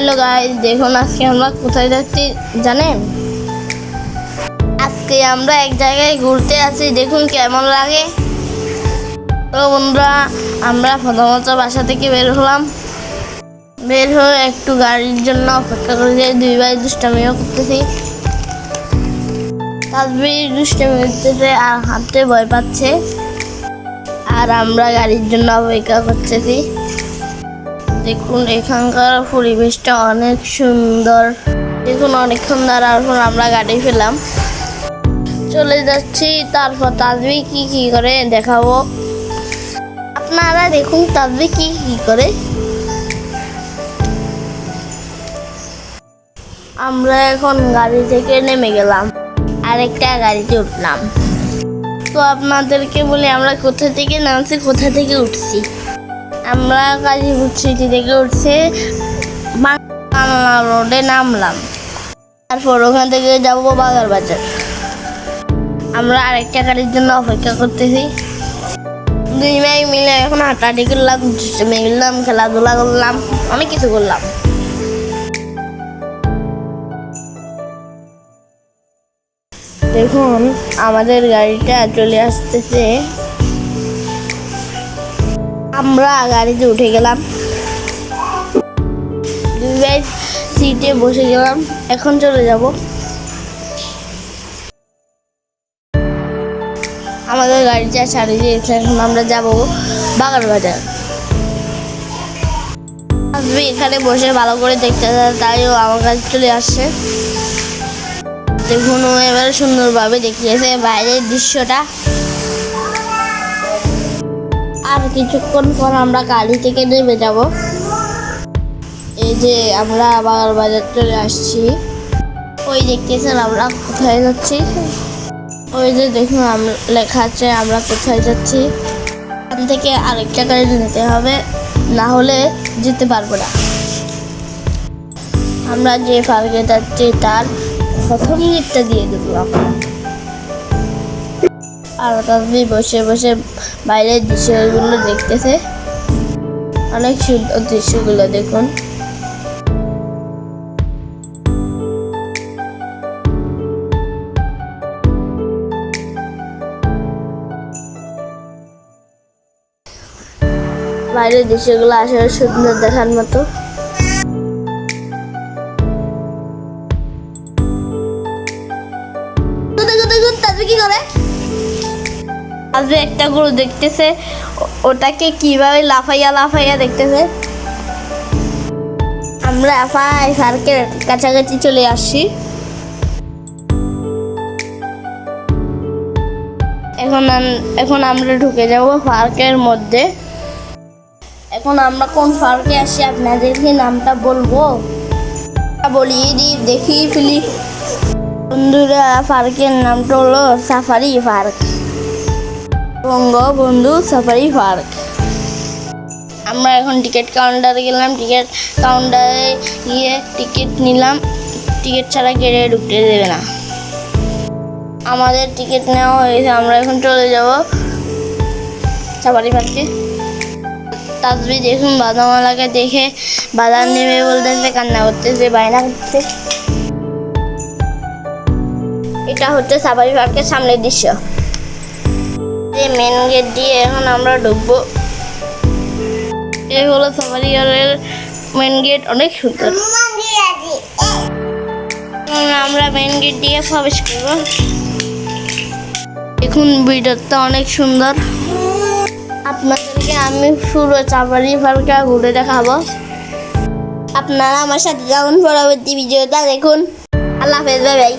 Hello guys, দেখুন আজকে আমরা কোথায় যাচ্ছি, জানেন? আজকে আমরা এক জায়গায় ঘুরতে আছি দেখুন কেমন লাগে। তো বন্ধুরা, আমরা প্রথমত বাসা থেকে বের হলাম। বের হয়ে একটু গাড়ির জন্য অপেক্ষা করে যাই দুই ভাই দুষ্টামিও করতেছি। তাসবির দুষ্টামি করতেছে, আর হাঁটতে ভয় পাচ্ছে। আর আমরা গাড়ির জন্য অপেক্ষা করতেছি। দেখুন, এখানকার পরিবেশটা অনেক সুন্দর। দেখুন, অনেকক্ষণ দাঁড়ানোর পর আমরা গাড়ি পেলাম। চলে যাচ্ছি, তারপর তাজবি কি কি করে দেখাবো? আপনারা দেখুন তাজবি কি কি করে। আমরা এখন গাড়ি থেকে নেমে গেলাম, আরেকটা গাড়িতে উঠলাম। তো আপনাদেরকে বলি, আমরা কোথা থেকে নামছি, কোথা থেকে উঠছি? আমরা গাজীপুর সিটি থেকে উঠছে, বাংলা রোডে নামলাম। তারপর ওখান থেকে যাব বাগার বাজার। আমরা আরেকটা গাড়ির জন্য অপেক্ষা করতেছি। দুই ভাই মিলে এখন হাঁটাহাঁটি করলাম মিললাম খেলাধুলা করলাম, অনেক কিছু করলাম। দেখুন, আমাদের গাড়িটা চলে আসতেছে। আমরা গাড়িতে উঠে গেলাম। সিটে বসে গেলাম। এখন চলে যাব। আমাদের গাড়িটা ছাড়িয়ে দিয়েছে এখন আমরা যাব বাগার বাজার। আসবে এখানে বসে ভালো করে দেখতে তাইও আমার কাছে চলে আসছে। দেখুন এবারে সুন্দরভাবে দেখিয়েছে, বাইরের দৃশ্যটা। কিছুক্ষণ পর আমরা গাড়ি থেকে নেমে যাব। এই যে আমরা আবার বাজার চলে আসছি। ওই দেখতেছেন আমরা কোথায় যাচ্ছি? ওই যে দেখুন আমরা লেখা আছে আমরা কোথায় যাচ্ছি। এখান থেকে আরেকটা গাড়ি নিতে হবে, না হলে যেতে পারব না। আমরা যে পার্কে যাচ্ছি, তার প্রথম গেটটা দিয়ে দেবো। দিলাম আর তাদের বসে বসে বাইরের দৃশ্যগুলো দেখতেছে। অনেক সুন্দর দৃশ্যগুলো দেখুন। বাইরের দৃশ্যগুলো আসলে সুন্দর দেখার মতো। কি করে? আজকে একটা গরু দেখতেছে। ওটাকে কীভাবে লাফাইয়া লাফাইয়া দেখতেছে? আমরা এফআই পার্কের কাছাকাছি চলে আসছি এখন এখন আমরা ঢুকে যাব পার্কের মধ্যে। এখন আমরা কোন পার্কে আসি আপনাদেরকে নামটা বলব? বলিয়ে দিই দেখি, ফেলি। বন্ধুরা পার্কের নামটা হলো safari park Bangabandhu safari park. আমরা এখন টিকিট কাউন্টারে গেলাম, টিকিট কাউন্টারে গিয়ে টিকিট নিলাম। টিকিট ছাড়া গেটে ঢুকতে দেবে না। আমাদের টিকিট নেওয়া হয়েছে, আমরা এখন চলে যাব সাফারি পার্কে। তাজবি দেখুন বাদামালাকে দেখে বাদাম নেবে বলতেছে, কান্না করতেছে, বায়না করতেছে। এটা হচ্ছে সাফারি পার্কের সামনের দৃশ্য। যে মেন গেট দিয়ে এখন আমরা ঢুকবো। এই হলো সাফারি পার্কের মেন গেট অনেক সুন্দর। আমরা মেন গেট দিয়ে প্রবেশ করব। দেখুন ভিডিওটা অনেক সুন্দর। আপনাদেরকে আমি পুরো সাফারি পার্কে ঘুরে দেখাবো। আপনারা আমার সাথে যেমন পরবর্তী ভিডিওটা দেখুন। আল্লাহ হাফেজ ভাই